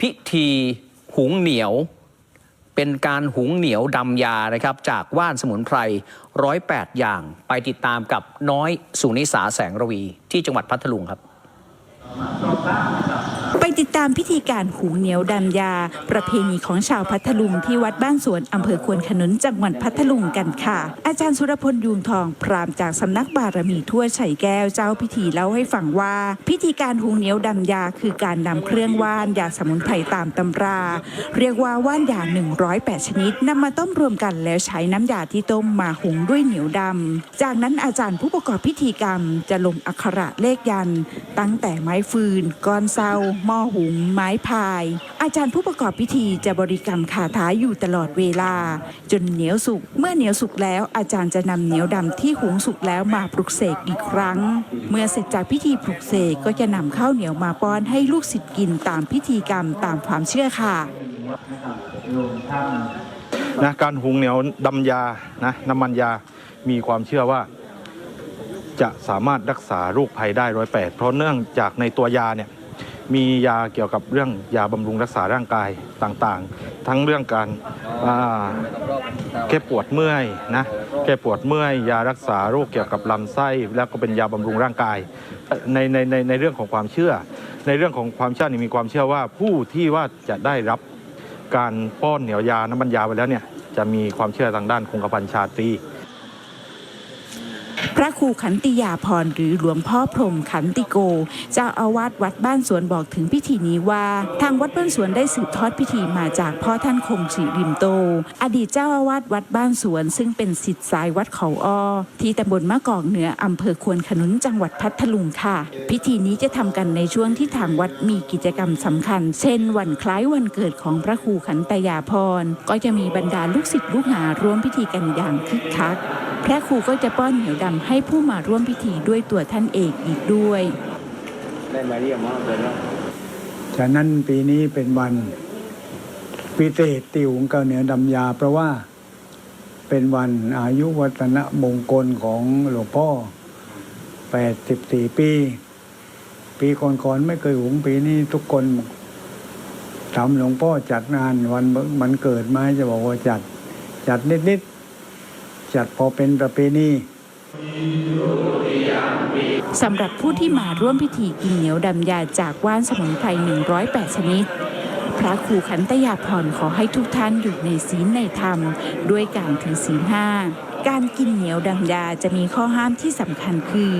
พิธีหุงเหนียว เป็นการหุงเหนียวดำยานะครับ จากว่านสมุนไพรร้อยแปดอย่างไปติดตามกับน้อยสุนิสาแสงระวีที่จังหวัดพัทลุงครับ ติดตามพิธีการหูเหนียวดำยา ประเพณีของชาวพัทลุงที่วัดบ้านสวนอำเภอควนขนุนจังหวัดพัทลุงกันค่ะ อาจารย์สุรพลยูงทอง พรามจากสำนักบารมีทั่วไฉแก้วเจ้าพิธีเล่าให้ฟังว่า พิธีการหูเหนียวดำยา คือการนำเครื่องว่านยาสมุนไพรตามตำรา เรียกว่าว่านยา 108 ชนิดนำมาต้มรวมกันแล้วใช้น้ำยาที่ต้มมาหุงด้วยเหนียวดำจากนั้นอาจารย์ผู้ประกอบพิธีกรรมจะลงอักขระเลขยันต์ตั้งแต่ไม้ฟืนก้อนเซาหม้อหุง ไม้พาย อาจารย์ผู้ประกอบพิธีจะบริกรรมคาถาอยู่ตลอดเวลา จนเหนียวสุก เมื่อเหนียวสุกแล้วอาจารย์จะนำเหนียวดำที่หุงสุกแล้วมาปลุกเสกอีกครั้ง เมื่อเสร็จจากพิธีปลุกเสกก็จะนำข้าวเหนียวมาป้อนให้ลูกศิษย์กินตามพิธีกรรมตามความเชื่อค่ะนะการหุงเหนียวดำยานะน้ำมันยามีความเชื่อว่า จะสามารถรักษาโรคภัยได้ร้อยแปดเพราะเนื่องจากในตัวยาเนี่ย มียาเกี่ยวกับเรื่องยาบำรุงรักษาร่างกายต่างๆ ทั้งเรื่องการแก้ปวดเมื่อยนะแก้ปวดเมื่อยยารักษาโรคเกี่ยวกับลำไส้ แล้วก็เป็นยาบำรุงร่างกายในในในในเรื่องของความเชื่อ ในเรื่องของความเชื่อนี่มีความเชื่อว่าผู้ที่ว่าจะได้รับการป้อนเหนียวยาน้ำมันยาไปแล้วเนี่ยจะมีความเชื่อทางด้านคงกระพันชาตรี พระครูขันติยาพรหรือหลวงพ่อพรมขันติโก เจ้าอาวาสวัดบ้านสวนบอกถึงพิธีนี้ว่า ทางวัดบ้านสวนได้สืบทอดพิธีมาจากพ่อท่านคงศิริมโต อดีตเจ้าอาวาสวัดบ้านสวน ซึ่งเป็นศิษย์สายวัดเขาอ้อที่ตำบลมะกอกเหนืออำเภอควนขนุนจังหวัดพัทลุงค่ะ พิธีนี้จะทำกันในช่วงที่ทางวัดมีกิจกรรมสำคัญ เช่น วันคล้ายวันเกิดของพระครูขันตยาพรก็จะมีบรรดาลูกศิษย์ลูกหาร่วมพิธีกันอย่างคึกคัก พระครูก็จะป้อนเหนียวดำให้ผู้มาร่วมพิธีด้วยตัวท่านเอกอีกด้วย ได้มาเรียกมาเป็นแล้วฉะนั้นปีนี้เป็นวันพิเศษติวงเกาเหนือดำยา เพราะว่าเป็นวันอายุวัฒนมงคลของหลวงพ่อ 84 ปี ปีก่อนๆไม่เคยหุงปีนี้ทุกคนถามหลวงพ่อจัดงานวันมันเกิดไหมาจะบอกว่าจัด จัดนิดๆจัดพอเป็นประเพณี สำหรับผู้ที่มาร่วมพิธีกินเหนียวดำยาจากว่านสมุนไพร 108 ชนิด พระครูขันตยาพรขอให้ทุกท่านอยู่ในศีลในธรรม ด้วยการถือศีลห้าการกินเหนียวดำยาจะมีข้อห้ามที่สำคัญคือ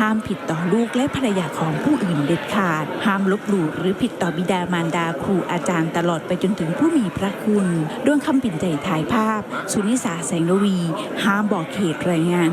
ห้ามผิดต่อลูกและภรรยาของผู้อื่นเด็ดขาด ห้ามลบหลู่หรือผิดต่อบิดามารดาครูอาจารย์ตลอดไปจนถึงผู้มีพระคุณดวงคำปิ่นใจถ่ายภาพ สุนิสาแสงระวี ห้ามบอกเขตรายงาน